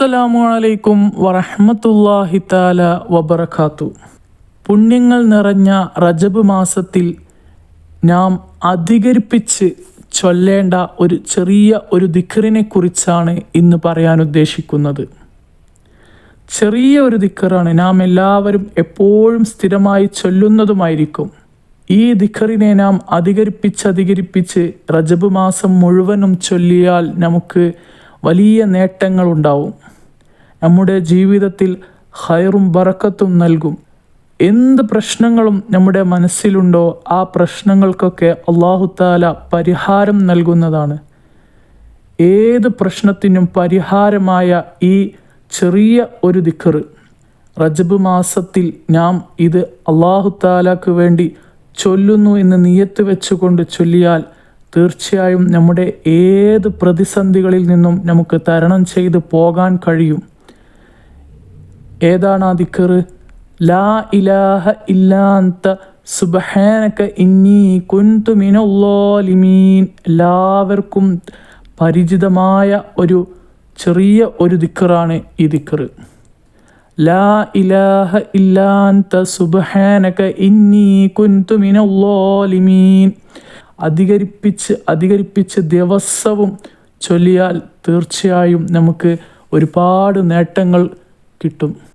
അസ്സലാമു അലൈക്കും വറഹ്മത്തുള്ളാഹി താല വബറകാത്തു. പുണ്യങ്ങൾ നിറഞ്ഞ റജബ് മാസത്തിൽ നാം അധികരിപ്പിച്ച് ചൊല്ലേണ്ട ഒരു ചെറിയ ഒരു ദിക്കറിനെ കുറിച്ചാണ് ഇന്ന് പറയാൻ ഉദ്ദേശിക്കുന്നത്. ചെറിയ ഒരു ദിക്കറാണ് നാം എല്ലാവരും എപ്പോഴും സ്ഥിരമായി ചൊല്ലുന്നതുമായിരിക്കും. ഈ ദിക്കറിനെ നാം അധികരിപ്പിച്ച് അധികരിപ്പിച്ച് റജബ് മാസം മുഴുവനും ചൊല്ലിയാൽ നമുക്ക് വലിയ നേട്ടങ്ങളുണ്ടാവും. നമ്മുടെ ജീവിതത്തിൽ ഹൈറും ബറക്കത്തും നൽകും. എന്ത് പ്രശ്നങ്ങളും നമ്മുടെ മനസ്സിലുണ്ടോ ആ പ്രശ്നങ്ങൾക്കൊക്കെ അള്ളാഹുത്താല പരിഹാരം നൽകുന്നതാണ്. ഏത് പ്രശ്നത്തിനും പരിഹാരമായ ഈ ചെറിയ ഒരു ദിക്കറ് റജബ് മാസത്തിൽ നാം ഇത് അള്ളാഹുത്താലാക്ക് വേണ്ടി ചൊല്ലുന്നു എന്ന് നിയത്ത് വെച്ചുകൊണ്ട് ചൊല്ലിയാൽ തീർച്ചയായും നമ്മുടെ ഏത് പ്രതിസന്ധികളിൽ നിന്നും നമുക്ക് തരണം ചെയ്ത് പോകാൻ കഴിയും. ഏതാണ് ആ ദിക്കറ്? ലാ ഇലാഹ ഇല്ലാന്ത സുബഹാനക്ക ഇന്നി കുന്തു മിനല്ലാലിമീൻ. എല്ലാവർക്കും പരിചിതമായ ഒരു ചെറിയ ഒരു ദിക്കറാണ് ഈ ദിക്കറ്. ലാ ഇലാഹ ഇല്ലാന്ത സുബഹാനക ഇന്നി കുന്തു മിനല്ലാലിമീൻ. അധികരിപ്പിച്ച് അധികരിപ്പിച്ച് ദിവസവും ചൊല്ലിയാൽ തീർച്ചയായും നമുക്ക് ഒരുപാട് നേട്ടങ്ങൾ കിട്ടും.